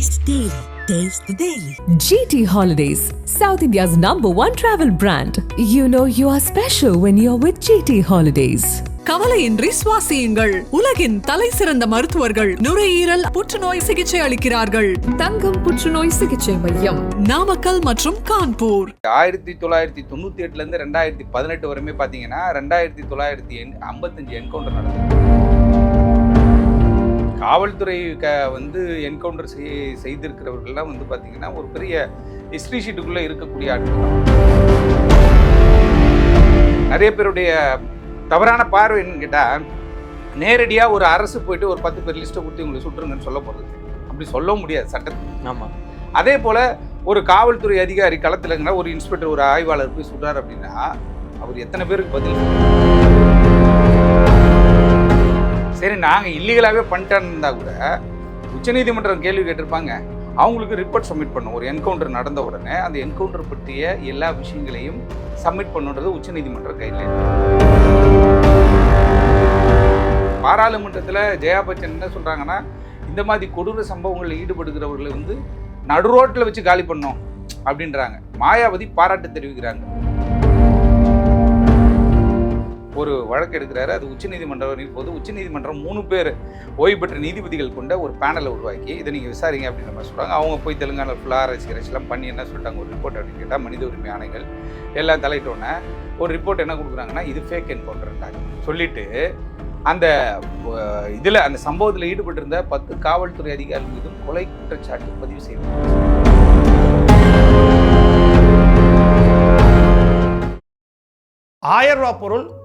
Taste Daily. Taste the Daily. GT Holidays, South India's number one travel brand. You know you are special when you're with GT Holidays. கவலையின்றி சுவாசியுங்கள் உலகின் தலை சிறந்த மருத்துவர்கள் நுரையீரல் புற்றுநோய் சிகிச்சை அளிக்கிறார்கள் தங்கம் புற்றுநோய் சிகிச்சை மையம் நாமக்கல் மற்றும் கான்பூர் ஆயிரத்தி தொள்ளாயிரத்தி தொண்ணூற்றி எட்டுலேருந்து ரெண்டாயிரத்தி பதினெட்டு வரையுமே பார்த்தீங்கன்னா ரெண்டாயிரத்தி தொள்ளாயிரத்தி எண் ஐம்பத்தஞ்சு என்கவுண்டர் நடந்தது காவல்துறை க வந்து என்கவுண்டர் செய் செய்திருக்கிறவர்கள்லாம் வந்து பார்த்தீங்கன்னா ஒரு பெரிய ஹிஸ்ட்ரி ஷீட்டுக்குள்ளே இருக்கக்கூடிய ஆட்கள் நிறைய பேருடைய தவறான பார்வை என்னன்னு கேட்டால் நேரடியாக ஒரு அரசு போயிட்டு ஒரு பத்து பேர் லிஸ்ட்டை கொடுத்து உங்களுக்கு சுட்டுருங்கன்னு சொல்ல போகிறது அப்படி சொல்லவும் முடியாது சட்டத்தில் ஆமாம் அதே போல் ஒரு காவல்துறை அதிகாரி களத்தில்ங்கிற ஒரு இன்ஸ்பெக்டர் ஒரு ஆய்வாளர் போய் சொல்றாரு அப்படின்னா அவர் எத்தனை பேருக்கு பதில் சரி நாங்கள் இல்லீகலாகவே பண்ணிட்டேன்னு இருந்தால் கூட உச்சநீதிமன்றம் கேள்வி கேட்டிருப்பாங்க. அவங்களுக்கு ரிப்போர்ட் சப்மிட் பண்ணும். ஒரு என்கவுண்டர் நடந்த உடனே அந்த என்கவுண்டர் பற்றிய எல்லா விஷயங்களையும் சப்மிட் பண்ணுன்றது உச்சநீதிமன்ற கைட்லைன் பாராளுமன்றத்தில் ஜெயா பச்சன் என்ன சொல்கிறாங்கன்னா இந்த மாதிரி கொடூர சம்பவங்களில் ஈடுபடுகிறவர்களை வந்து நடு ரோட்டில் வச்சு காலி பண்ணோம் அப்படின்றாங்க. மாயாவதி பாராட்டு தெரிவிக்கிறாங்க. ஒரு வழக்கு எடுக்கிறாரு. அது உச்சநீதிமன்றம் போது உச்சநீதிமன்றம் மூணு பேர் ஓய்வு பெற்ற நீதிபதிகள் கொண்ட ஒரு பேனலை உருவாக்கி இதை நீங்கள் விசாரிங்க அப்படின்ற மாதிரி சொல்கிறாங்க அவங்க போய் தெலுங்கானா ஃபுல்லாக அரசு அரசியெல்லாம் பண்ணி என்ன சொல்லிட்டாங்க? ஒரு ரிப்போர்ட் அப்படின்னு கேட்டால் மனித உரிமை ஆணைகள் எல்லாம் தலையிட்டோன்னே ஒரு ரிப்போர்ட் என்ன கொடுக்குறாங்கன்னா இது ஃபேக் என்கவுண்டர்ன்றாங்க சொல்லிட்டு அந்த இதில் அந்த சம்பவத்தில் ஈடுபட்டிருந்த பத்து காவல்துறை அதிகாரிகள் மீதும் கொலை குற்றச்சாட்டு பதிவு செய்யப்பட்டது ஆயிரம் ரூபா பொருள்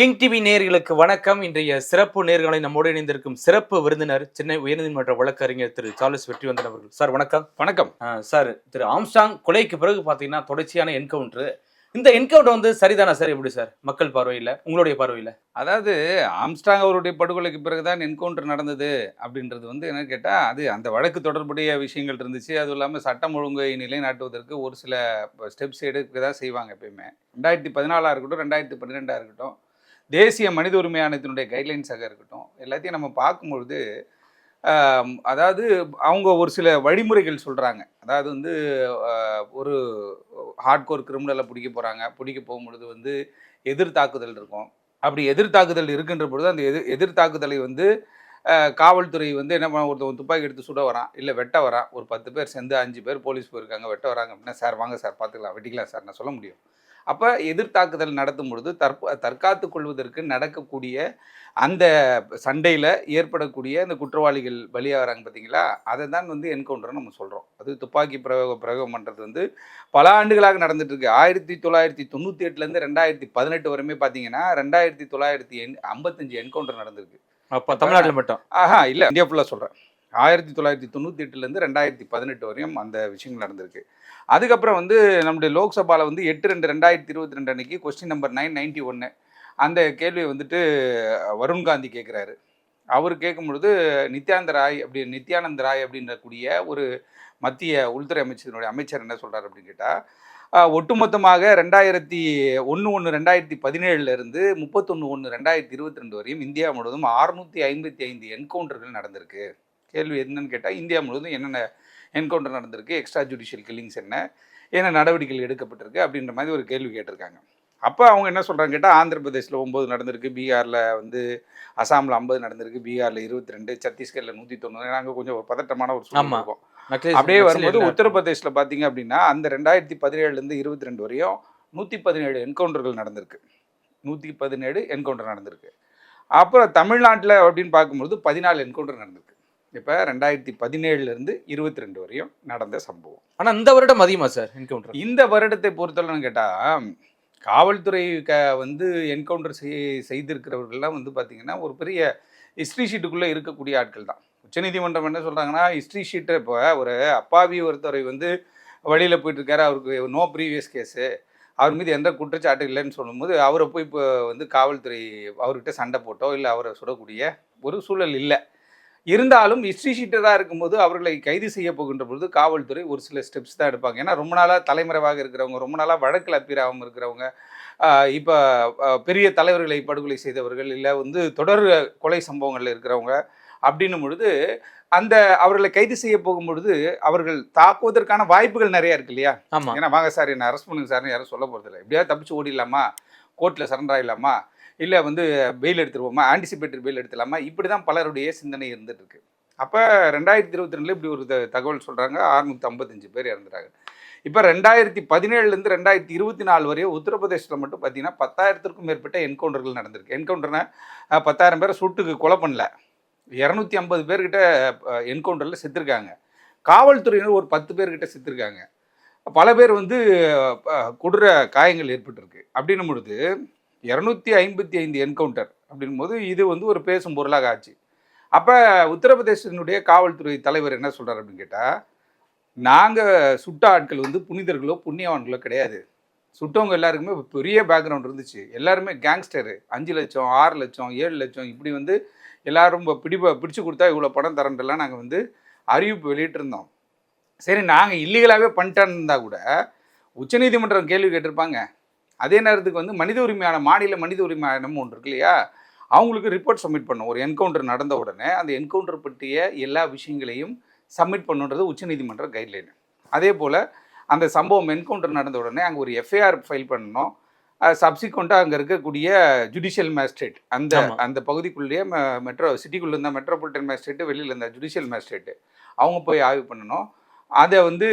கிங் டிவி நேயர்களுக்கு வணக்கம். இன்றைய சிறப்பு நேர்களை நம்மோடு இணைந்திருக்கும் சிறப்பு விருந்தினர் சென்னை உயர்நீதிமன்ற வழக்கறிஞர் திரு சார்லஸ் வெற்றிவந்தன் அவர்கள். சார் வணக்கம். வணக்கம். சார் திரு ஆம்ஸ்டாங் கொலைக்கு பிறகு பார்த்தீங்கன்னா தொடர்ச்சியான என்கவுண்டர். இந்த என்கவுண்டர் வந்து சரிதானா சார்? எப்படி சார்? மக்கள் பார்வையில் உங்களுடைய பார்வையில்? அதாவது ஆம்ஸ்டாங் அவருடைய படுகொலைக்கு பிறகுதான் என்கவுண்டர் நடந்தது அப்படின்றது வந்து என்ன கேட்டால் அது அந்த வழக்கு தொடர்புடைய விஷயங்கள் இருந்துச்சு. அதுவும் இல்லாமல் சட்டம் ஒழுங்கை நிலைநாட்டுவதற்கு ஒரு சில ஸ்டெப்ஸ் எடுக்க தான் செய்வாங்க எப்பயுமே. ரெண்டாயிரத்தி பதினாலாக இருக்கட்டும் ரெண்டாயிரத்தி பன்னிரெண்டாக இருக்கட்டும் தேசிய மனித உரிமை ஆணையத்தினுடைய கைட்லைன்ஸாக இருக்கட்டும் எல்லாத்தையும் நம்ம பார்க்கும்பொழுது அதாவது அவங்க ஒரு சில வழிமுறைகள் சொல்கிறாங்க அதாவது வந்து ஒரு ஹார்ட்கோர் கிரிமினலை பிடிக்க போகிறாங்க பிடிக்க போகும்பொழுது வந்து எதிர் தாக்குதல் இருக்கும். அப்படி எதிர் தாக்குதல் இருக்கின்ற பொழுது அந்த எதிர் எதிர் தாக்குதலை வந்து காவல்துறை வந்து என்ன பண்ண ஒருத்தவங்க துப்பாக்கி எடுத்து சுட வரான் இல்லை வெட்ட வரான். ஒரு பத்து பேர் சேர்ந்து அஞ்சு பேர் போலீஸ் போயிருக்காங்க வெட்ட வராங்க அப்படின்னா சார் வாங்க சார் பார்த்துக்கலாம் வெட்டிக்கலாம் சார் நான் சொல்ல முடியும். அப்போ எதிர் தாக்குதல் நடத்தும் பொழுது தற்ப தற்காத்து கொள்வதற்கு நடக்கக்கூடிய அந்த சண்டையில் ஏற்படக்கூடிய அந்த குற்றவாளிகள் பலியாகிறாங்க பார்த்தீங்களா அதை தான் வந்து என்கவுண்டர் நம்ம சொல்கிறோம் அது துப்பாக்கி பிரயோக பிரயோகம் பண்ணுறது வந்து பல ஆண்டுகளாக நடந்துட்டு இருக்கு. ஆயிரத்தி தொள்ளாயிரத்தி தொண்ணூற்றி எட்டுலேருந்து ரெண்டாயிரத்தி பதினெட்டு வரையுமே பார்த்தீங்கன்னா ரெண்டாயிரத்தி தொள்ளாயிரத்தி எண் ஐம்பத்தஞ்சு என்கவுண்டர் நடந்திருக்கு. அப்போ தமிழ்நாட்டில் மட்டும். ஆஹா இல்லை. இந்தியா ஃபுல்லாக சொல்கிறேன் ஆயிரத்தி தொள்ளாயிரத்தி தொண்ணூற்றி எட்டுலேருந்து ரெண்டாயிரத்தி பதினெட்டு வரையும் அந்த விஷயங்கள் நடந்திருக்கு. அதுக்கப்புறம் வந்து நம்முடைய லோக்சபாவில் வந்து எட்டு ரெண்டு ரெண்டாயிரத்தி இருபத்தி ரெண்டு அன்னைக்கு கொஸ்டின் நம்பர் நைன் நைன்ட்டி ஒன்று அந்த கேள்வியை வந்துட்டு வருண் காந்தி கேட்குறாரு அவர் கேட்கும் பொழுது நித்யானந்த ராய் அப்படி நித்யானந்த ராய் அப்படின்றக்கூடிய ஒரு மத்திய உள்துறை அமைச்சரினுடைய அமைச்சர் என்ன சொல்கிறார் அப்படின்னு கேட்டால் ஒட்டுமொத்தமாக ரெண்டாயிரத்தி ஒன்று ஒன்று ரெண்டாயிரத்தி பதினேழுல இருந்து முப்பத்தொன்று ஒன்று ரெண்டாயிரத்தி இருபத்தி ரெண்டு வரையும் இந்தியா முழுவதும் அறுநூற்றி ஐம்பத்தி ஐந்து என்கவுண்டர்கள் நடந்திருக்கு. கேள்வி என்னன்னு கேட்டால் இந்தியா முழுவதும் என்னென்ன என்கவுண்டர் நடந்திருக்கு எக்ஸ்ட்ரா ஜுடிஷியல் கில்லிங்ஸ் என்ன என்ன நடவடிக்கைகள் எடுக்கப்பட்டிருக்கு அப்படின்ற மாதிரி ஒரு கேள்வி கேட்டிருக்காங்க. அப்போ அவங்க என்ன சொல்கிறாங்க கேட்டால் ஆந்திர பிரதேசில் ஒம்பது நடந்திருக்கு பீகாரில் வந்து அசாமில் ஐம்பது நடந்திருக்கு பீகாரில் இருபத்தி ரெண்டு சத்தீஸ்கரில் நூற்றி தொண்ணூறு நாங்கள் கொஞ்சம் ஒரு பதட்டமான ஒரு சூழ்நிலை. இருக்கும். அப்படியே வரும்போது உத்தரப்பிரதேசில் பார்த்தீங்க அப்படின்னா அந்த ரெண்டாயிரத்தி பதினேழுலேருந்து இருபத்தி ரெண்டு வரையும் நூற்றி பதினேழு என்கவுண்டர்கள் நடந்திருக்கு. நூற்றி பதினேழு என்கவுண்டர் நடந்திருக்கு. அப்புறம் தமிழ்நாட்டில் அப்படின்னு பார்க்கும்போது பதினாலு என்கவுண்டர் நடந்திருக்கு. இப்போ ரெண்டாயிரத்தி பதினேழுலேருந்து இருபத்தி ரெண்டு வரையும் நடந்த சம்பவம். ஆனால் இந்த வருடம் அதிகமா சார் என்கவுண்டர் இந்த வருடத்தை பொறுத்தவரைன்னு கேட்டால் காவல்துறை க வந்து என்கவுண்டர் செய் செய்திருக்கிறவர்கள்லாம் வந்து பார்த்திங்கன்னா ஒரு பெரிய ஹிஸ்ட்ரி ஷீட்டுக்குள்ளே இருக்கக்கூடிய ஆட்கள் தான். உச்சநீதிமன்றம் என்ன சொல்கிறாங்கன்னா ஹிஸ்ட்ரி ஷீட்டை இப்போ ஒரு அப்பாவி ஒருத்தரை வந்து வழியில் போயிட்டு இருக்காரு அவருக்கு நோ ப்ரீவியஸ் கேஸு அவர் மீது எந்த குற்றச்சாட்டு இல்லைன்னு சொல்லும்போது அவரை போய் இப்போ வந்து காவல்துறை அவர்கிட்ட சண்டை போட்டோ இல்லை அவரை சுடக்கூடிய ஒரு சூழல் இல்லை. இருந்தாலும் ஹிஸ்ட்ரி ஷீட்டராக இருக்கும்போது அவர்களை கைது செய்ய போகின்ற பொழுது காவல்துறை ஒரு சில ஸ்டெப்ஸ் தான் எடுப்பாங்க. ஏன்னா ரொம்ப நாளாக தலைமறைவாக இருக்கிறவங்க ரொம்ப நாளாக வழக்கில் அப்பீராகவும் இருக்கிறவங்க இப்போ பெரிய தலைவர்களை படுகொலை செய்தவர்கள் இல்லை வந்து தொடர் கொலை சம்பவங்களில் இருக்கிறவங்க அப்படின்னும் பொழுது அந்த அவர்களை கைது செய்ய போகும் பொழுது அவர்கள் தாக்குவதற்கான வாய்ப்புகள் நிறைய இருக்கு இல்லையா? ஏன்னா வாங்க சார் என்ன அரெஸ்ட் பண்ணுங்க சார்னு யாரும் சொல்ல போகிறதில்ல எப்படியாவது தப்பிச்சு ஓடிடலாமா? கோர்ட்டில் சரண்டர் ஆகிடலாமா இல்லை வந்து பெயில் எடுத்துருவோமா? ஆன்டிசிபேட்டரி பெயில் எடுத்துலாமா இப்படி தான் பலருடைய சிந்தனை இருந்துட்டு இருக்கு அப்போ ரெண்டாயிரத்தி இருபத்தி ரெண்டில் இப்படி ஒரு த- தகவல் சொல்கிறாங்க அறுநூற்றி ஐம்பத்தஞ்சு பேர் இறந்துட்டாங்க இப்போ ரெண்டாயிரத்தி பதினேழுலேருந்து ரெண்டாயிரத்தி இருபத்தி நாலு வரையும் உத்தரப்பிரதேசத்தில் மட்டும் பார்த்தீங்கன்னா பத்தாயிரத்திற்கும் மேற்பட்ட என்கவுண்டர்கள் நடந்திருக்கு. என்கவுண்டர்னா பத்தாயிரம் பேரை சுட்டுக்கு கொலை பண்ணல. இரநூத்தி ஐம்பது பேர்கிட்ட என்கவுண்டரில் செத்துருக்காங்க. காவல்துறையினர் ஒரு பத்து பேர்கிட்ட செத்துருக்காங்க. பல பேர் வந்து அஹ், காயங்கள் ஏற்பட்டிருக்கு. அப்படின்னும் பொழுது இரநூத்தி ஐம்பத்தி ஐந்து என்கவுண்டர் அப்படின்போது இது வந்து ஒரு பேசும் பொருளாக ஆச்சு. அப்போ உத்தரப்பிரதேசத்தினுடைய காவல்துறை தலைவர் என்ன சொல்கிறார் அப்படின்னு கேட்டால் நாங்கள் சுட்ட ஆட்கள் வந்து புனிதர்களோ புண்ணியவான்களோ கிடையாது. சுட்டவங்க எல்லாருக்குமே பெரிய பேக்ரவுண்ட் இருந்துச்சு. எல்லாருமே கேங்ஸ்டரு அஞ்சு லட்சம் ஆறு லட்சம் ஏழு லட்சம் இப்படி வந்து எல்லாரும் இப்போ பிடிப்ப பிடிச்சு கொடுத்தா இவ்வளோ பணம் தரன்றலாம் நாங்கள் வந்து அறிவிப்பு வெளியிட்டிருந்தோம். சரி நாங்கள் இல்லீகலாகவே பண்ணிட்டான்னு இருந்தால் கூட உச்சநீதிமன்றம் கேள்வி கேட்டிருப்பாங்க. அதே நேரத்துக்கு வந்து மனித உரிமையான மாநில மனித உரிமை ஆணையம் ஒன்று இருக்கு இல்லையா? அவங்களுக்கு ரிப்போர்ட் சப்மிட் பண்ணும். ஒரு என்கவுண்டர் நடந்த உடனே அந்த என்கவுண்டர் பற்றிய எல்லா விஷயங்களையும் சப்மிட் பண்ணுன்றது உச்சநீதிமன்ற கைட்லைன் அதே போல் அந்த சம்பவம் என்கவுண்டர் நடந்த உடனே அங்கே ஒரு எஃப்ஐஆர் ஃபைல் பண்ணணும். சப்சிக்வெண்ட்டாக அங்கே இருக்கக்கூடிய ஜுடிஷியல் மேஜிஸ்ட்ரேட் அந்த. அந்த பகுதிக்குள்ளேயே மெட்ரோ சிட்டிக்குள்ளே இருந்த மெட்ரோபாலிட்டன் மேஜிஸ்ட்ரேட்டு வெளியில் இருந்த ஜுடிஷியல் மேஜிஸ்ட்ரேட்டு அவங்க போய் ஆய்வு பண்ணணும். அதை வந்து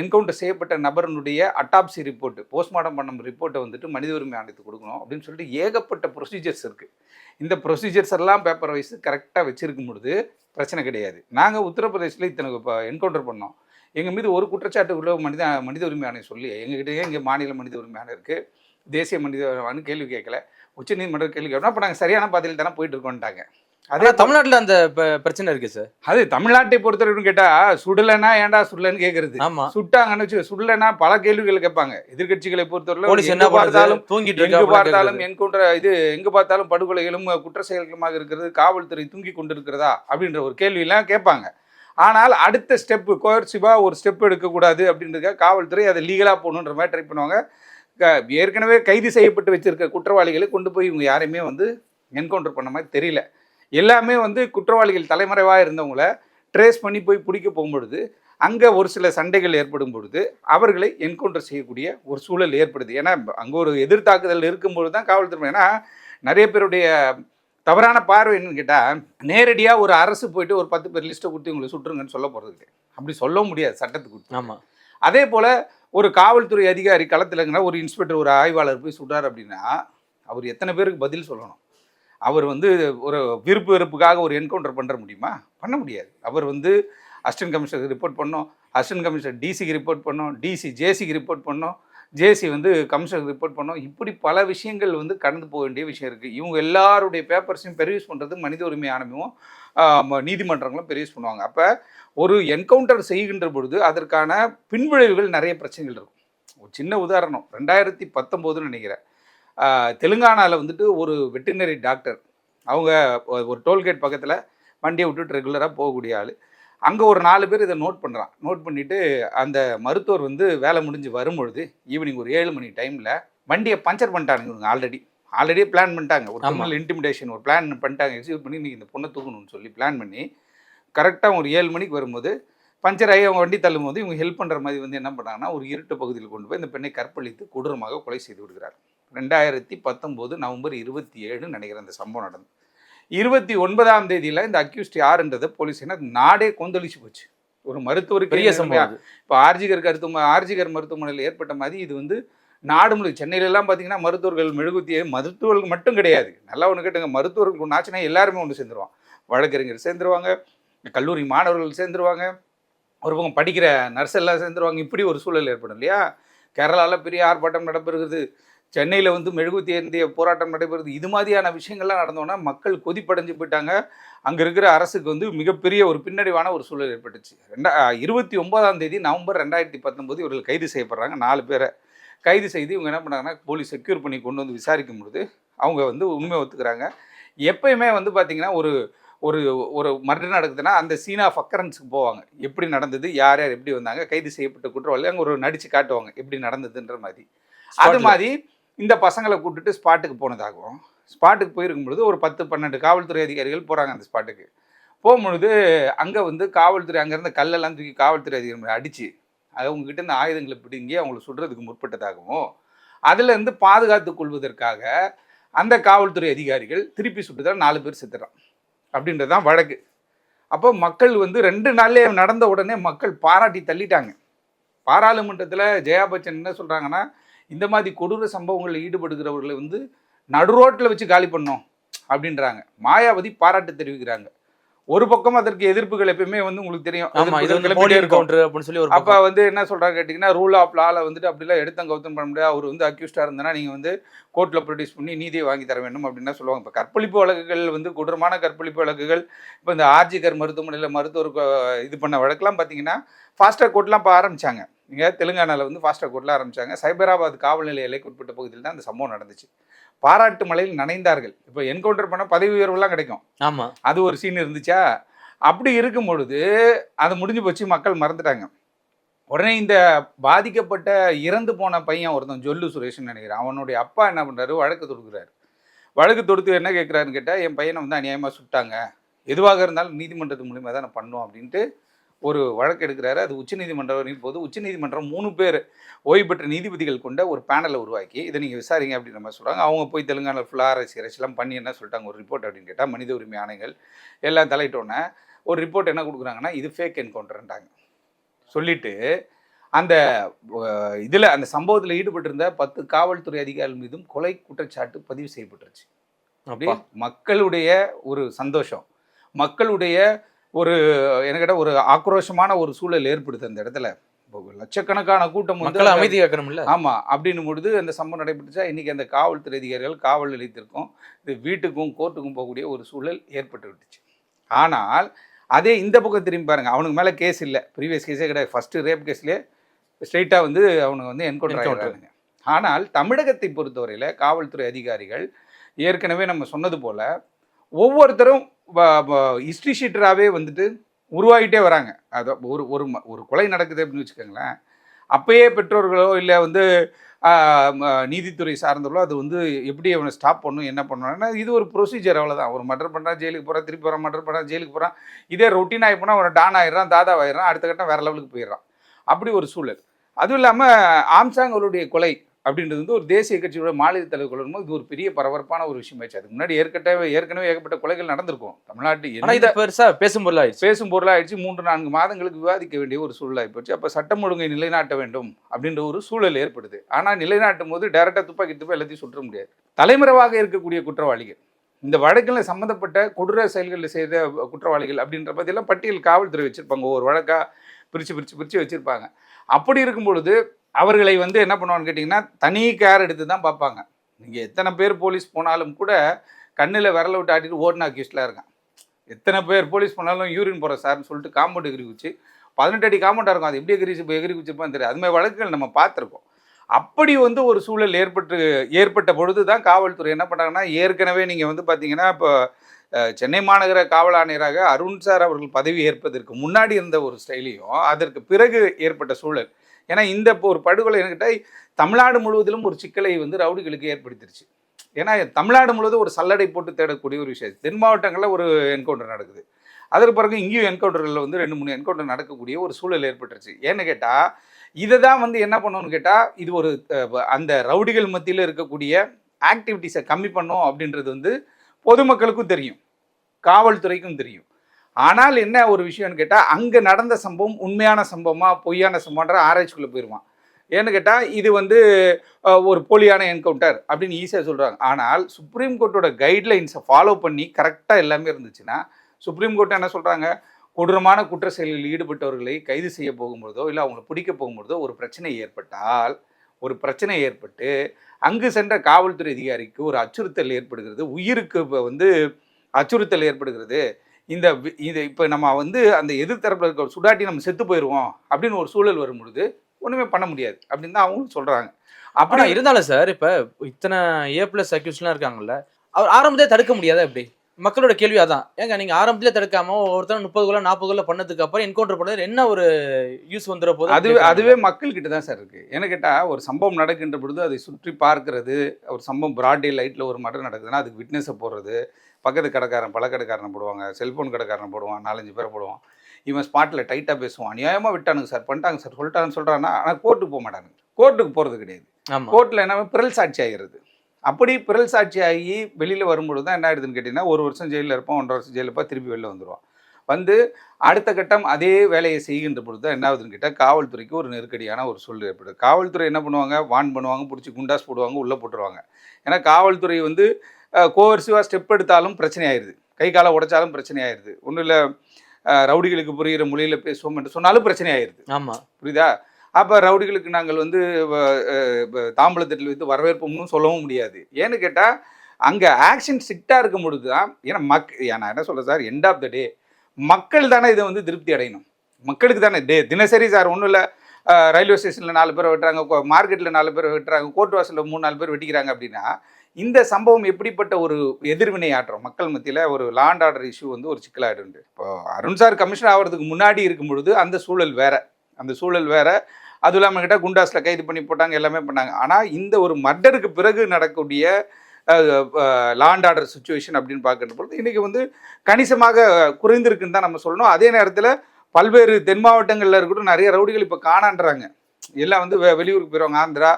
என்கவுண்டர் செய்யப்பட்ட நபரினுடைய அட்டாப்சி ரிப்போர்ட் போஸ்ட்மார்ட்டம் பண்ண ரிப்போர்ட்டை வந்துட்டு மனித உரிமை ஆணையத்துக்கு கொடுக்கணும் அப்படின்னு சொல்லிட்டு ஏகப்பட்ட ப்ரொசீஜர்ஸ் இருக்குது இந்த ப்ரொசீஜர்ஸ் எல்லாம் பேப்பர் வைஸ் கரெக்டாக வச்சிருக்கும் பொழுது பிரச்சனை கிடையாது. நாங்கள் உத்தரப்பிரதேசில் இத்தனை இப்போ என்கவுண்டர் பண்ணோம். எங்கள் மீது ஒரு குற்றச்சாட்டு உள்ள மனித மனித உரிமை ஆணையம் சொல்லி எங்ககிட்டயே இங்கே மாநில மனித உரிமை ஆணையம் இருக்குது தேசிய மனித கேள்வி கேட்கல. உச்சநீதிமன்றம் கேள்வி கேட்கணும் அப்போ நாங்கள் சரியான பாதையில் தானே போயிட்டு இருக்கோன்ட்டாங்க அதே தமிழ்நாட்டுல அந்த பிரச்சனை இருக்கு சார் அது தமிழ்நாட்டை பொறுத்தவரைக்கும் கேட்டால் சுடலைன்னா ஏன்டா சுடலன்னு கேட்குறது ஆமா. சுட்டாங்கன்னு வச்சு சுடலைன்னா பல கேள்விகள் கேட்பாங்க. எதிர்க்கட்சிகளை பொறுத்தவரை என்ன எங்க பார்த்தாலும் தூங்கிட்டு எங்க பார்த்தாலும் என்கவுண்டர் இது எங்க பார்த்தாலும் படுகொலைகளும் குற்ற செயல்களுமாக இருக்கிறது காவல்துறை தூங்கி கொண்டிருக்கிறதா? அப்படின்ற ஒரு கேள்வியெல்லாம் கேட்பாங்க. ஆனால் அடுத்த ஸ்டெப்பு கோயர்சிவா ஒரு ஸ்டெப் எடுக்கக்கூடாது அப்படின்றத காவல்துறை அதை லீகலாக போகணுன்ற மாதிரி ட்ரை பண்ணுவாங்க. ஏற்கனவே கைது செய்யப்பட்டு வச்சிருக்க குற்றவாளிகளை கொண்டு போய் இவங்க யாரையுமே வந்து என்கவுண்டர் பண்ண மாதிரி தெரியல. எல்லாமே வந்து குற்றவாளிகள் தலைமறைவாக இருந்தவங்கள ட்ரேஸ் பண்ணி போய் பிடிக்க போகும்பொழுது அங்கே ஒரு சில சண்டைகள் ஏற்படும் பொழுது அவர்களை என்கவுண்டர் செய்யக்கூடிய ஒரு சூழல் ஏற்படுது. ஏன்னா அங்கே ஒரு எதிர்த்தாக்குதல் இருக்கும்பொழுது தான் காவல்துறை ஏன்னா நிறைய பேருடைய தவறான பார்வை என்னன்னு கேட்டால் நேரடியாக ஒரு அரசு போயிட்டு ஒரு பத்து பேர் லிஸ்ட்டை கொடுத்து உங்களை சுட்டுருங்கன்னு சொல்ல போகிறது கிடையாது அப்படி சொல்ல முடியாது சட்டத்துக்கு உட்பட்டு. ஆமா. அதே போல் ஒரு காவல்துறை அதிகாரி களத்தில்ங்கன்னா ஒரு இன்ஸ்பெக்டர் ஒரு ஆய்வாளர் போய் சுட்டார் அப்படின்னா அவர் எத்தனை பேருக்கு பதில் சொல்லணும்? அவர் வந்து ஒரு விருப்பு வெறுப்புக்காக ஒரு என்கவுண்டர் பண்ணுற முடியுமா? பண்ண முடியாது. அவர் வந்து அசிஸ்டன்ட் கமிஷனருக்கு ரிப்போர்ட் பண்ணோம். அசிஸ்டன்ட் கமிஷனர் டிசிக்கு ரிப்போர்ட் பண்ணோம். டிசி ஜேசிக்கு ரிப்போர்ட் பண்ணோம். ஜேசி வந்து கமிஷனருக்கு ரிப்போர்ட் பண்ணோம். இப்படி பல விஷயங்கள் வந்து கடந்து போக வேண்டிய விஷயம் இருக்குது இவங்க எல்லாருடைய பேப்பர்ஸையும் பெரியூஸ் பண்ணுறது மனித உரிமை ஆணையமும் நீதிமன்றங்களும் பெரியூஸ் பண்ணுவாங்க. அப்போ ஒரு என்கவுண்டர் செய்கின்ற பொழுது அதற்கான பின்விளைவுகள் நிறைய பிரச்சனைகள் இருக்கும். ஒரு சின்ன உதாரணம். ரெண்டாயிரத்தி பத்தொம்போதுன்னு நினைக்கிறேன். தெலுங்கானாவில் வந்துட்டு ஒரு வெட்டினரி டாக்டர். அவங்க ஒரு டோல்கேட் பக்கத்தில் வண்டியை விட்டுட்டு ரெகுலராக போகக்கூடிய ஆள். அங்கே ஒரு நாலு பேர் இதை நோட் பண்ணுறான் நோட் பண்ணிவிட்டு அந்த மருத்துவர் வந்து வேலை முடிஞ்சு வரும்பொழுது ஈவினிங் ஒரு ஏழு மணி டைமில் வண்டியை பஞ்சர் பண்ணிட்டானுங்க இவங்க ஆல்ரெடி ஆல்ரெடியே பிளான் பண்ணிட்டாங்க. ஒரு. கிரிமினல் இன்டிமிடேஷன் ஒரு பிளான் பண்ணிட்டாங்க. எக்ஸிக்யூட் பண்ணி நீங்கள் இந்த பொண்ணை தூக்கணும்னு சொல்லி பிளான் பண்ணி கரெக்டாக ஒரு ஏழு மணிக்கு வரும்போது பஞ்சர் ஆகி அவங்க வண்டி தள்ளும் போது இவங்க ஹெல்ப் பண்ணுற மாதிரி வந்து என்ன பண்ணாங்கன்னா ஒரு இருட்டு பகுதியில் கொண்டு போய் இந்த பெண்ணை கற்பழித்து கொடூரமாக கொலை செய்து விடுகிறார். ரெண்டாயிரத்தி பத்தொம்போது நவம்பர் இருபத்தி ஏழு நினைக்கிறேன் அந்த சம்பவம் நடந்தது இருபத்தி ஒன்பதாம் தேதியில் இந்த அக்யூஸ்ட் யாருன்றதை போலீஸ் என்ன நாடே கொந்தளிச்சு போச்சு. ஒரு மருத்துவருக்கு பெரிய சம்பவம். இப்போ ஆர்ஜிகர் கருத்து ஆர்ஜிகர் மருத்துவமனையில் ஏற்பட்ட மாதிரி இது வந்து நாடு முழு சென்னையில எல்லாம் பார்த்தீங்கன்னா மருத்துவர்கள் மெழுகுத்தியை மருத்துவர்கள் மட்டும் கிடையாது. நல்லா ஒன்று கேட்டுங்க மருத்துவர்கள் ஒன்று ஆச்சுன்னா எல்லாருமே ஒன்று சேர்ந்துருவாங்க. வழக்கறிஞர் சேர்ந்துருவாங்க கல்லூரி மாணவர்கள் சேர்ந்துருவாங்க ஒரு பக்கம் படிக்கிற நர்ஸ் எல்லாம் சேர்ந்துருவாங்க. இப்படி ஒரு சூழல் ஏற்படும் இல்லையா? கேரளாவில் பெரிய ஆர்ப்பாட்டம் நடப்பெறுகிறது. சென்னையில் வந்து மெழுகுத்தி ஏந்திய போராட்டம் நடைபெறுது. இது மாதிரியான விஷயங்கள்லாம் நடந்தோன்னா மக்கள் கொதிப்படைஞ்சு போயிட்டாங்க. அங்கே இருக்கிற அரசுக்கு வந்து மிகப்பெரிய ஒரு பின்னடைவான ஒரு சூழல் ஏற்பட்டுச்சு. ரெண்டா இருபத்தி ஒன்பதாம் தேதி நவம்பர் ரெண்டாயிரத்தி பத்தொம்போது இவர்கள் கைது செய்யப்படுறாங்க நாலு பேரை. கைது செய்து இவங்க என்ன பண்ணாங்கன்னா போலீஸ் செக்யூர் பண்ணி கொண்டு வந்து விசாரிக்கும் பொழுது அவங்க வந்து உண்மை ஒத்துக்கிறாங்க. எப்பயுமே வந்து பார்த்திங்கன்னா ஒரு ஒரு ஒரு மர்டர் நடக்குதுன்னா அந்த சீன் ஆஃப் அக்கரன்ஸுக்கு போவாங்க. எப்படி நடந்தது யார் யார் எப்படி வந்தாங்க கைது செய்யப்பட்ட குற்றவாளி அங்கே ஒரு நடிச்சு காட்டுவாங்க எப்படி நடந்ததுன்ற மாதிரி. அது. மாதிரி இந்த பசங்களை கூப்பிட்டுட்டு ஸ்பாட்டுக்கு போனதாகவும் ஸ்பாட்டுக்கு போயிருக்கும் பொழுது ஒரு பத்து பன்னெண்டு காவல்துறை அதிகாரிகள் போகிறாங்க அந்த ஸ்பாட்டுக்கு போகும்பொழுது அங்கே வந்து காவல்துறை அங்கேருந்து கல்லெல்லாம் தூக்கி காவல்துறை அதிகாரி அடித்து அது உங்ககிட்ட இந்த ஆயுதங்களை பிடுங்கி அவங்கள சுடுறதுக்கு முற்பட்டதாகவும் அதுலேருந்து பாதுகாத்து கொள்வதற்காக அந்த காவல்துறை அதிகாரிகள் திருப்பி சுட்டுதான் நாலு பேர் செத்துறான். அப்படின்றது தான் வழக்கு. அப்போ மக்கள் வந்து ரெண்டு நாள்லேயே நடந்த உடனே மக்கள் பாராட்டி தள்ளிட்டாங்க. பாராளுமன்றத்தில் ஜெயா பச்சன் என்ன சொல்கிறாங்கன்னா இந்த மாதிரி கொடூர சம்பவங்களில் ஈடுபடுகிறவர்களை வந்து நடுரோட்டில் வச்சு காலி பண்ணோம் அப்படின்றாங்க. மாயாவதி பாராட்டு தெரிவிக்கிறாங்க. ஒரு பக்கம் அதற்கு எதிர்ப்புகள் எப்பயுமே வந்து உங்களுக்கு தெரியும். அப்படின்னு சொல்லி ஒரு அப்போ. வந்து என்ன சொல்கிறாங்க கேட்டிங்கன்னா ரூல் ஆஃப் லாவில் வந்துட்டு அப்படிலாம் எடுத்தம் கவுத்தம் பண்ண முடியாது. அவர் வந்து அக்யூஸ்டாக இருந்தனா நீங்கள் வந்து கோர்ட்டில் ப்ரொடியூஸ் பண்ணி நீதியை வாங்கி தர வேண்டும் அப்படின்னு சொல்லுவாங்க. இப்போ கற்பழிப்பு வழக்குகள் வந்து கொடூரமான கற்பழிப்பு வழக்குகள் இப்போ இந்த ஆர்ஜிகர் மருத்துவமனையில் மருத்துவர் இது பண்ண வழக்கெல்லாம் பார்த்தீங்கன்னா ஃபாஸ்டாக் கோர்ட்லாம் இப்போ ஆரம்பிச்சாங்க. இங்கே தெலுங்கானாவில் வந்து ஃபாஸ்டாக் கோர்ட்லாம் ஆரம்பிச்சாங்க. சைபராபாத் காவல் நிலைய எல்லைக்கு உட்பட்ட பகுதியில் தான் அந்த சம்பவம் நடந்துச்சு. பாராட்டு மலையில் நனைந்தார்கள். இப்போ என்கவுண்டர் பண்ண பதவி உயர்வுலாம் கிடைக்கும். ஆமா. அது ஒரு சீன் இருந்துச்சா? அப்படி இருக்கும் பொழுது அது முடிஞ்சு போச்சு மக்கள் மறந்துட்டாங்க. உடனே இந்த பாதிக்கப்பட்ட இறந்து போன பையன் ஒருத்தன் ஜொல்லு சுரேஷ்னு நினைக்கிறேன். அவனுடைய அப்பா என்ன பண்ணுறாரு வழக்கு தொடுக்கிறாரு. வழக்கு தொடுத்து என்ன கேட்குறாருன்னு கேட்டால் என் பையனை வந்து அநியாயமாக சுட்டாங்க. எதுவாக இருந்தாலும் நீதிமன்றத்து மூலியமாக தான் நான் பண்ணோம் அப்படின்ட்டு ஒரு வழக்கு எடுக்கிறாரு. அது உச்சநீதிமன்றம் போது உச்சநீதிமன்றம் மூணு பேர் ஓய்வு பெற்ற நீதிபதிகள் கொண்ட ஒரு பேனலை உருவாக்கி இதை நீங்கள் விசாரிங்க அப்படின்ற மாதிரி சொல்கிறாங்க அவங்க போய் தெலுங்கானா ஃபுல்லாக ஆராய்ச்சி அரசியெல்லாம் பண்ணி என்ன சொல்லிட்டாங்க? ஒரு ரிப்போர்ட் அப்படின்னு கேட்டால் மனித உரிமை ஆணைகள் எல்லாம் தலையிட்டோன்னே ஒரு ரிப்போர்ட் என்ன கொடுக்குறாங்கன்னா இது ஃபேக் என்கவுண்டர்ன்றாங்க சொல்லிட்டு அந்த இதில் அந்த சம்பவத்தில் ஈடுபட்டிருந்த பத்து காவல்துறை அதிகாரிகள் மீதும் கொலை குற்றச்சாட்டு பதிவு செய்யப்பட்டுருச்சு. அப்படி அப்பா. மக்களுடைய ஒரு சந்தோஷம். மக்களுடைய ஒரு என்ன கேட்டால் ஒரு ஆக்ரோஷமான ஒரு சூழல் ஏற்படுது அந்த இடத்துல. லட்சக்கணக்கான கூட்டம் வந்து அமைதி காக்கணும்ல? ஆமா அப்படின்னும் பொழுது அந்த சம்பவம் நடைபெற்றுச்சா இன்னைக்கு அந்த காவல்துறை அதிகாரிகள் காவல் நிலையத்திற்கும் இது வீட்டுக்கும் கோர்ட்டுக்கும் போகக்கூடிய ஒரு சூழல் ஏற்பட்டு விட்டுச்சு. ஆனால் அதே இந்த பக்கம் திரும்பி பாருங்க அவனுக்கு மேலே கேஸ் இல்லை. ப்ரீவியஸ் கேஸே கிடையாது. ஃபர்ஸ்ட் ரேப் கேஸ்லேயே ஸ்ட்ரெயிட்டாக வந்து அவனுக்கு வந்து என்கவுண்டர். ஆகிடுறாங்க ஆனால் தமிழகத்தை பொறுத்தவரையில் காவல்துறை அதிகாரிகள் ஏற்கனவே நம்ம சொன்னது போல ஒவ்வொருத்தரும் ஹிஸ்ட்ரி ஷீட்டராகவே வந்துட்டு உருவாகிட்டே வராங்க. அது ஒரு ஒரு ம- ஒரு கொலை நடக்குது அப்படின்னு வச்சுக்கோங்களேன். அப்பயே பெற்றோர்களோ இல்லை வந்து நீதித்துறை சார்ந்தவர்களோ அது வந்து எப்படி அவனை ஸ்டாப் பண்ணும் என்ன பண்ணணும்னா இது ஒரு ப்ரொசீஜர் அவ்வளோதான் ஒரு மர்டர் பண்ணுறான் ஜெயிலுக்கு போகிறான் திருப்பி போகிறான் மர்டர் பண்ணுறான் ஜெயிலுக்கு போகிறான் இதே ரொட்டீன் ஆகி போனால் அவனை டான் ஆயிடுறான் தாதா ஆயிடுறான் அடுத்த கட்டம் வேறு லெவலுக்கு போயிடுறான். அப்படி ஒரு சூழல். அதுவும் இல்லாமல் ஆம்சாங்களுடைய கொலை அப்படின்றது வந்து ஒரு தேசிய கட்சியோட மாநில தலைவர் கொலை இது ஒரு பெரிய பரபரப்பான ஒரு விஷயமாச்சு அதுக்கு முன்னாடி ஏற்கனவே ஏற்கனவே ஏகப்பட்ட கொலைகள் நடந்திருக்கும். தமிழ்நாட்டு இது பேசும் பொருள் ஆயிடுச்சு பேசும் பொருளாயிடுச்சு. மூன்று நான்கு மாதங்களுக்கு விவாதிக்க வேண்டிய ஒரு சூழலாகி போச்சு அப்போ சட்டம் ஒழுங்கை நிலைநாட்ட வேண்டும் அப்படின்ற ஒரு சூழல் ஏற்படுது. ஆனால் நிலைநாட்டும் போது டேரெக்டாக துப்பாக்கி துப்பா எல்லாத்தையும் சுற்ற முடியாது. தலைமறைவாக இருக்கக்கூடிய குற்றவாளிகள். இந்த வழக்கில் சம்மந்தப்பட்ட கொடூர செயல்களில் செய்த குற்றவாளிகள் அப்படின்ற பற்றியெல்லாம் பட்டியல் காவல்துறை வச்சுருப்பாங்க. ஒரு வழக்காக பிரித்து பிரித்து பிரித்து வச்சுருப்பாங்க. அப்படி இருக்கும் பொழுது அவர்களை வந்து என்ன பண்ணுவான்னு கேட்டிங்கன்னா தனி கேர் எடுத்து தான் பார்ப்பாங்க. நீங்கள் எத்தனை பேர் போலீஸ் போனாலும் கூட கண்ணில் விரல விட்டு ஆட்டிட்டு ஓடினா கிஸ்டில் இருக்கான். எத்தனை பேர் போலீஸ் போனாலும் யூரின் போகிற சார்னு சொல்லிட்டு காம்பவுண்ட் எகிரி குச்சி பதினெட்டு அடி காம்பவுண்டாக இருக்கும். அது எப்படி எகிரி இப்போ எகிரி குச்சிருப்பான்னு தெரியாது. அது மாதிரி வழக்குகள் நம்ம பார்த்துருக்கோம். அப்படி வந்து ஒரு சூழல் ஏற்பட்டு ஏற்பட்ட பொழுது தான் காவல்துறை என்ன பண்ணுறாங்கன்னா ஏற்கனவே நீங்கள் வந்து பார்த்தீங்கன்னா இப்போ சென்னை மாநகர காவல் ஆணையராக அருண் சார் அவர்கள் பதவி ஏற்பதற்கு முன்னாடி இருந்த ஒரு ஸ்டைலையும் அதற்கு பிறகு ஏற்பட்ட சூழல். ஏன்னா இந்த இப்போ ஒரு படுகொலை என்கிட்ட தமிழ்நாடு முழுவதிலும் ஒரு சிக்கலை வந்து ரவுடிகளுக்கு ஏற்படுத்திருச்சு. ஏன்னா தமிழ்நாடு முழுவதும் ஒரு சல்லடை போட்டு தேடக்கூடிய ஒரு விஷயம். தென் மாவட்டங்களில் ஒரு என்கவுண்டர் நடக்குது. அதற்கு பிறகு இங்கேயும் என்கவுண்டர்களில் வந்து ரெண்டு மூணு என்கவுண்டர் நடக்கக்கூடிய ஒரு சூழல் ஏற்பட்டுருச்சு. ஏன்னு கேட்டால் இதை தான் வந்து என்ன பண்ணணும்னு கேட்டால் இது ஒரு அந்த ரவுடிகள் மத்தியில் இருக்கக்கூடிய ஆக்டிவிட்டீஸை கம்மி பண்ணோம் அப்படின்றது வந்து பொதுமக்களுக்கும் தெரியும். காவல்துறைக்கும் தெரியும். ஆனால் என்ன ஒரு விஷயம்னு கேட்டால் அங்கே நடந்த சம்பவம் உண்மையான சம்பவமா பொய்யான சம்பவம்ன்ற ஆராய்ச்சிக்குள்ளே போயிடுவான் ஏன்னு கேட்டால் இது வந்து ஒரு போலியான என்கவுண்டர் அப்படின்னு ஈஸியாக சொல்கிறாங்க ஆனால் சுப்ரீம் கோர்ட்டோட கைட்லைன்ஸை ஃபாலோ பண்ணி கரெக்டாக எல்லாமே இருந்துச்சுன்னா சுப்ரீம் கோர்ட் என்ன சொல்கிறாங்க கொடூரமான குற்ற செயலில் ஈடுபட்டவர்களை கைது செய்ய போகும்போதோ இல்லை அவங்களை பிடிக்க போகும்போதோ ஒரு பிரச்சனை ஏற்பட்டால் ஒரு பிரச்சனை ஏற்பட்டு அங்கு சென்ற காவல்துறை அதிகாரிக்கு ஒரு அச்சுறுத்தல் ஏற்படுகிறது. உயிருக்கு இப்போ வந்து அச்சுறுத்தல் ஏற்படுகிறது. இந்த வி- இது இப்போ நம்ம வந்து அந்த எதிர்த்தரப்பில் இருக்க சுடாட்டி நம்ம செத்து போயிடுவோம் அப்படின்னு ஒரு சூழல் வரும்பொழுது ஒன்றுமே பண்ண முடியாது அப்படின்னு தான் அவங்களும் சொல்கிறாங்க அப்படி இருந்தாலும் சார் இப்போ இத்தனை ஏ பிளஸ் அக்யூஸ்லாம் இருக்காங்கல்ல அவர் ஆரம்பத்திலே தடுக்க முடியாதா எப்படி? மக்களோட கேள்வி அதான். ஏங்க நீங்க ஆரம்பத்திலே தடுக்காம ஒருத்தர் முப்பது கொள்ள நாற்பது கொள்ள பண்ணதுக்கு அப்புறம் என்கவுண்டர் பண்ணது என்ன ஒரு யூஸ் வந்துட போது? அது அதுவே மக்கள்கிட்ட தான் சார் இருக்குது என்ன கேட்டால் ஒரு சம்பவம் நடக்கின்ற பொழுது அதை சுற்றி பார்க்கிறது ஒரு சம்பவம் பிராட் லைட்டில் ஒரு மர்டர் நடக்குதுன்னா அதுக்கு விட்னஸை போடுறது பக்கத்து கடைக்காரன் பல கடைக்காரனை போடுவாங்க செல்ஃபோன் கடைக்காரனை போடுவான் நாலஞ்சு பேரை போடுவான். இவன் ஸ்பாட்டில் டைட்டாக பேசுவான். அநியாயமாக விட்டானுங்க சார் பண்ணிட்டாங்க சார் சொல்லிட்டாங்கன்னு சொல்கிறான்னா ஆனால் கோர்ட்டுக்கு போக மாட்டானுங்க. கோர்ட்டுக்கு போகிறது கிடையாது. கோர்ட்டில் என்ன பிறல் சாட்சி ஆகிறது அப்படி பிறல் சாட்சி ஆகி வெளியில் வரும்பொழுது தான் என்ன ஆயிடுதுன்னு கேட்டிங்கன்னா ஒரு வருஷம் ஜெயிலில் இருப்பான் ஒன்றரை வருஷம் ஜெயிலில் திருப்பி வெளில வந்துடுவான் வந்து அடுத்த கட்டம் அதே வேலையை செய்கின்ற பொழுது தான் என்ன ஆகுதுன்னு கேட்டால் காவல்துறைக்கு ஒரு நெருக்கடியான ஒரு சூழல் ஏற்படுது. காவல்துறை என்ன பண்ணுவாங்க? வான் பண்ணுவாங்க பிடிச்சி குண்டாஸ் போடுவாங்க உள்ளே போட்டுருவாங்க. ஏன்னா காவல்துறை வந்து கோவர்சிவாக ஸ்டெப் எடுத்தாலும் பிரச்சனை ஆயிடுது கை காலை உடைச்சாலும் பிரச்சனை ஆயிடுது ஒன்றும் இல்லை ரவுடிகளுக்கு புரிகிற மொழியில் பேசுவோம் என்று சொன்னாலும் பிரச்சனை ஆயிடுது ஆமா. புரியுதா? அப்போ ரவுடிகளுக்கு நாங்கள் வந்து தாம்பலத்திட்டில் வைத்து வரவேற்போம்னு சொல்லவும் முடியாது. ஏன்னு கேட்டால் அங்கே ஆக்ஷன் ஸ்ட்ரிக்டாக இருக்கும் பொழுது தான் ஏன்னா மக் நான் என்ன சொல்கிறேன் sir end of the day மக்கள் தானே இதை வந்து திருப்தி அடையணும். மக்களுக்கு தானே டே தினசரி சார் ஒன்றும் இல்லை ரயில்வே ஸ்டேஷனில் நாலு பேர் வெட்டுறாங்க மார்க்கெட்டில் நாலு பேர் வெட்டுறாங்க கோர்ட் வாசலில் மூணு நாலு பேர் வெட்டிக்கிறாங்க அப்படின்னா இந்த சம்பவம் எப்படிப்பட்ட ஒரு எதிர்வினை ஆற்றும் மக்கள் மத்தியில் ஒரு லாண்ட் ஆர்டர் இஷ்யூ வந்து ஒரு சிக்கலாயிடும் இப்போ அருண் சார் கமிஷன் ஆகிறதுக்கு முன்னாடி இருக்கும் பொழுது அந்த சூழல் வேறு. அந்த சூழல் வேற. அதுவும் இல்லாமல் கிட்ட குண்டாஸில் கைது பண்ணி போட்டாங்க எல்லாமே பண்ணாங்க. ஆனால் இந்த ஒரு மர்டருக்கு பிறகு நடக்கக்கூடிய லாண்ட் ஆர்டர் சுச்சுவேஷன் அப்படின்னு பார்க்குற பொழுது இன்றைக்கி வந்து கணிசமாக குறைந்திருக்குன்னு தான் நம்ம சொல்லணும். அதே நேரத்தில் பல்வேறு தென் மாவட்டங்களில் இருக்கட்டும் நிறைய ரவுடிகள் இப்போ காணான்றாங்க. எல்லாம் வந்து வெ- வெளியூருக்கு போயிடுவாங்க ஆந்திரா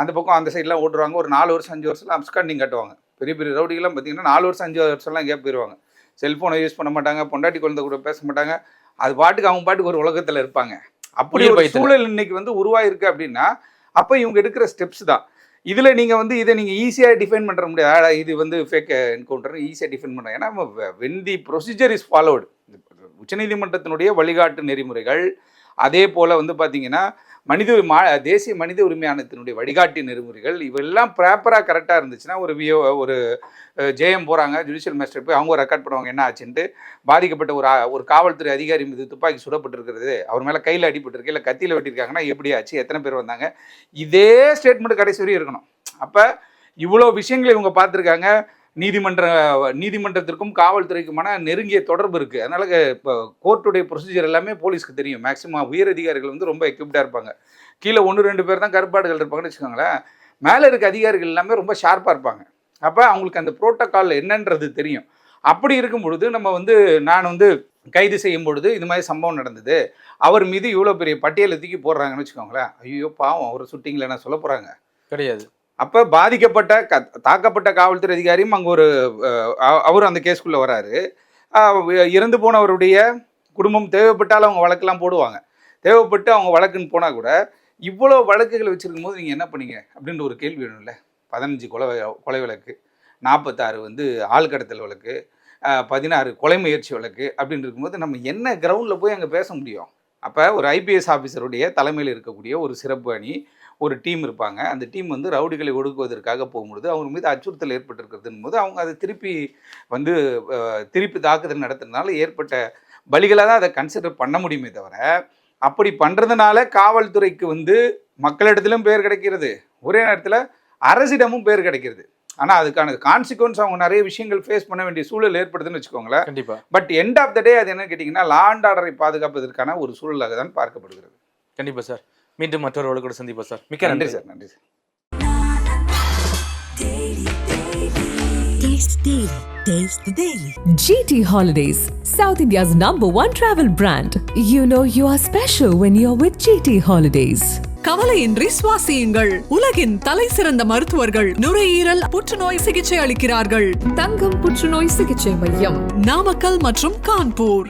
அந்த பக்கம் அந்த சைட்லாம் ஓட்டுருவாங்க ஒரு நாலு வருஷம் அஞ்சு வருஷம்லாம் அப்ஸ்காண்டிங் கட்டுவாங்க. பெரிய பெரிய ரவுடிகள்லாம் பார்த்தீங்கன்னா நாலு வருஷம் அஞ்சு வருஷம்லாம் எங்கேயா போயிடுவாங்க செல்ஃபோனை யூஸ் பண்ண மாட்டாங்க. பொண்டாட்டி குழந்தை கூட பேச மாட்டாங்க. அது பாட்டுக்கு அவங்க பாட்டுக்கு ஒரு உலகத்தில் இருப்பாங்க. அப்படி ஒரு. சூழல் இன்னைக்கு வந்து உருவாயிருக்கு அப்படின்னா அப்போ இவங்க எடுக்கிற ஸ்டெப்ஸ் தான். இதில் நீங்கள் வந்து இதை நீங்கள் ஈஸியாக டிஃபைன் பண்ணுற முடியாது. இது வந்து ஃபேக் என்கவுண்டர் ஈஸியாக டிஃபைன் பண்ணுறாங்க ஏன்னா when the procedure is followed உச்சநீதிமன்றத்தினுடைய வழிகாட்டு நெறிமுறைகள் அதே போல் வந்து பார்த்தீங்கன்னா மனித மா தேசிய மனித உரிமை ஆணையத்தினுடைய வழிகாட்டி நெறிமுறைகள் இவெல்லாம் ப்ராப்பராக கரெக்டாக இருந்துச்சுன்னா ஒரு வியோ ஒரு ஜேஎம் போகிறாங்க ஜுடிஷியல் மேஸ்டர் போய் அவங்க ரெக்கார்ட் பண்ணுவாங்க என்ன ஆச்சுன்ட்டு பாதிக்கப்பட்ட ஒரு ஒரு காவல்துறை அதிகாரி மீது துப்பாக்கி சுடப்பட்டிருக்கிறது அவர் மேலே கையில் அடிபட்டிருக்கு இல்லை கத்தியில் வெட்டியிருக்காங்கன்னா எப்படி ஆச்சு எத்தனை பேர் வந்தாங்க இதே ஸ்டேட்மெண்ட் கடைசி வரையும் இருக்கணும். அப்போ இவ்வளோ விஷயங்களை இவங்க பார்த்துருக்காங்க நீதிமன்ற நீதிமன்றத்திற்கும் காவல்துறைக்குமான நெருங்கிய தொடர்பு இருக்குது அதனால் இப்போ கோர்ட்டுடைய ப்ரொசீஜர் எல்லாமே போலீஸ்க்கு தெரியும். மேக்ஸிமம் உயர் அதிகாரிகள் வந்து ரொம்ப எக்யூப்டாக இருப்பாங்க. கீழே ஒன்று ரெண்டு பேர் தான் கருப்பாடுகள் இருப்பாங்கன்னு வச்சுக்கோங்களேன். மேலே இருக்க அதிகாரிகள் எல்லாமே ரொம்ப ஷார்ப்பாக இருப்பாங்க. அப்போ அவங்களுக்கு அந்த புரோட்டோக்கால் என்னன்றது தெரியும். அப்படி இருக்கும் பொழுது நம்ம வந்து நான் வந்து கைது செய்யும் பொழுது இது மாதிரி சம்பவம் நடந்தது. அவர் மீது இவ்வளோ பெரிய பட்டியலை தூக்கி போடுறாங்கன்னு வச்சுக்கோங்களேன். ஐயோ பாவம் அவர் சுட்டிங்கில் நான் சொல்ல போகிறாங்க கிடையாது. அப்போ பாதிக்கப்பட்ட க தாக்கப்பட்ட காவல்துறை அதிகாரியும் அங்கே ஒரு அவர் அவரும் அந்த கேஸ்க்குள்ளே வராரு. இறந்து போனவருடைய குடும்பம் தேவைப்பட்டாலும் அவங்க வழக்கெல்லாம் போடுவாங்க. தேவைப்பட்டு அவங்க வழக்குன்னு போனால் கூட இவ்வளோ வழக்குகளை வச்சுருக்கும் போது நீங்கள் என்ன பண்ணீங்க? அப்படின்ற ஒரு கேள்வி வேணும்ல. பதினஞ்சு கொலை வ- கொலை வழக்கு நாற்பத்தாறு வந்து ஆள் கடத்தல் வழக்கு பதினாறு கொலை முயற்சி வழக்கு அப்படின்னு இருக்கும்போது நம்ம என்ன கிரவுண்டில் போய் அங்கே பேச முடியும்? அப்போ ஒரு ஐபிஎஸ் ஆஃபீஸருடைய தலைமையில் இருக்கக்கூடிய ஒரு சிறப்பு அணி ஒரு டீம் இருப்பாங்க. அந்த டீம் வந்து ரவுடிகளை ஒடுக்குவதற்காக போகும்பொழுது அவங்க மீது அச்சுறுத்தல் ஏற்பட்டிருக்கிறதுன்னு போது அவங்க அதை திருப்பி வந்து திருப்பி தாக்குதல் நடத்துறதுனால ஏற்பட்ட பலிகளாக தான் அதை கன்சிடர் பண்ண முடியுமே தவிர அப்படி பண்ணுறதுனால காவல்துறைக்கு வந்து மக்களிடத்திலும் பேர் கிடைக்கிறது. ஒரே நேரத்தில் அரசிடமும் பேர் கிடைக்கிறது. ஆனால் அதுக்கான கான்சிக்வன்ஸ் அவங்க நிறைய விஷயங்கள் ஃபேஸ் பண்ண வேண்டிய சூழல் ஏற்படுதுன்னு வச்சுக்கோங்களேன். கண்டிப்பா. But end of the day அது என்ன கேட்டிங்கன்னா லாண்ட் ஆர்டரை பாதுகாப்பதற்கான ஒரு சூழலாக தான் பார்க்கப்படுகிறது. கண்டிப்பா சார் மீண்டும் மற்றொரு வழக்கோட சந்திப்போம் சார் மிக்க நன்றி சார் நன்றி sir. GT Holidays, South India's number one travel brand. You know you are special when you're with GT Holidays. கவலையின்றி சுவாசியுங்கள் உலகின் தலை சிறந்த மருத்துவர்கள் நுரையீரல் புற்றுநோய் சிகிச்சை அளிக்கிறார்கள் தங்கம் புற்றுநோய் சிகிச்சை மையம் நாமக்கல் மற்றும் கான்பூர்